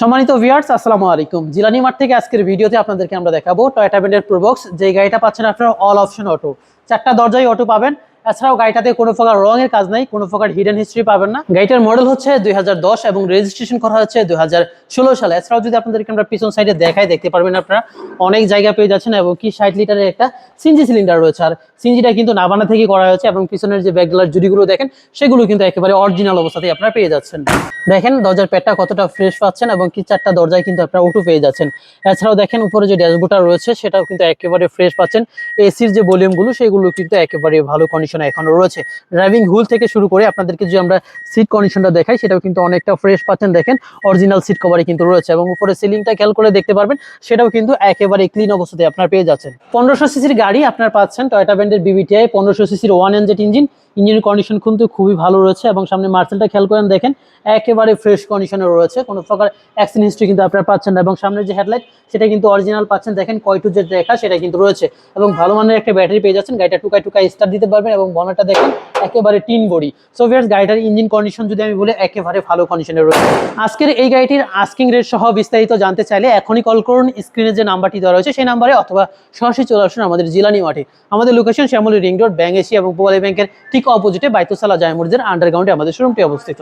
সম্মানিত ভিয়ার্স আসসালামু আলাইকুম। জিলানি মাঠ থেকে আজকের ভিডিওতে আপনাদেরকে আমরা দেখাবো টয়টা ব্র্যান্ডের প্রোবক্স যে গাড়িটা পাচ্ছেন আপনারা অল অপশন অটো চারটা দরজায় অটো পাবেন। এছাড়াও গাড়িটাতে কোনো প্রকার রঙের কাজ নাই, কোনো প্রকার হিডেন হিস্ট্রি পাবেন না। গাড়িটার মডেল হচ্ছে দুই হাজার দশ এবং রেজিস্ট্রেশন করা হচ্ছে দুই হাজার ষোলো সালে। এছাড়াও যদি আপনাদেরকে আমরা পিছন সাইডে দেখাই, দেখতে পারবেন আপনারা, অনেক জায়গা পেয়ে যাচ্ছেন এবং কি ষাট লিটারের একটা সিনজি সিলিন্ডার রয়েছে। আর সিনজিটা কিন্তু নাবানা থেকে করা হয়েছে এবং পিছনের যে ব্যাগগুলার জুড়িগুলো দেখেন, সেগুলো কিন্তু একেবারে অরিজিনাল অবস্থাতেই আপনারা পেয়ে যাচ্ছেন। দেখেন, দরজার প্যাডটা কতটা ফ্রেশ পাচ্ছেন এবং কি চারটা দরজায় কিন্তু আপনারা উঠু পেয়ে যাচ্ছেন। এছাড়াও দেখেন, উপরে যে ড্যাশবোর্ডটা রয়েছে, সেটাও কিন্তু একেবারে ফ্রেশ পাচ্ছেন। এসির যে ভলিউমগুলো সেগুলো কিন্তু একেবারে ভালো কন্ডিশনে এখনও রয়েছে। ড্রাইভিং হুল থেকে শুরু করে আপনাদেরকে যে আমরা সিট কন্ডিশনটা দেখাই, সেটাও কিন্তু অনেকটা ফ্রেশ পাচ্ছেন। দেখেন অরিজিনাল সিট কভারে কিন্তু রয়েছে এবং উপরে সিলিংটা খেয়াল করে দেখতে পারবেন, সেটাও কিন্তু একেবারে ক্লিন অবস্থাতে আপনার পেয়ে যাচ্ছেন। পনেরোশো সিসির গাড়ি আপনার পাচ্ছেন টয়টা ব্র্যান্ডের বিবিটিআই পনেরোশো সিসির ওয়ান এনজেট ইঞ্জিন ইঞ্জিনের কন্ডিশন কিন্তু খুবই ভালো রয়েছে এবং সামনে মার্সেলটা খেয়াল করেন দেখেন, একেবারে ফ্রেশ কন্ডিশনে রয়েছে। কোনো প্রকার অ্যাক্সিডেন্ট হিস্ট্রি কিন্তু আপনারা পাচ্ছেন না। এবং সামনে যে হেডলাইট সেটা কিন্তু অরিজিনাল পাচ্ছেন। দেখেন কয়টু যে দেখা সেটা কিন্তু রয়েছে। এবং ভালো মানের একটা ব্যাটারি পেয়ে যাচ্ছেন। গাড়িটা টুকায় টুকাই স্টার্ট দিতে পারবেন এবং বনারটা দেখেন একেবারে টিন বডি। সো ভিয়ার্স গাড়িটার ইঞ্জিন কন্ডিশন যদি আমি বলি, একেবারে ভালো কন্ডিশনে রয়েছে। আজকের এই গাড়িটির আস্কিং রেট সহ বিস্তারিত জানতে চাইলে এখনই কল করুন। স্ক্রিনে যে নাম্বারটি দেওয়া রয়েছে, সেই নাম্বারে অথবা সরাসরি চলে আসুন আমাদের জিলানি মাঠে। আমাদের location Shyamoli ring road bank AC এবং পোয়ালি ব্যাংকের ঠিক অপোজিটে বাইতুসালা জায়মুরদের আন্ডারগ্রাউন্ডে আমাদের শোরুমটি অবস্থিত।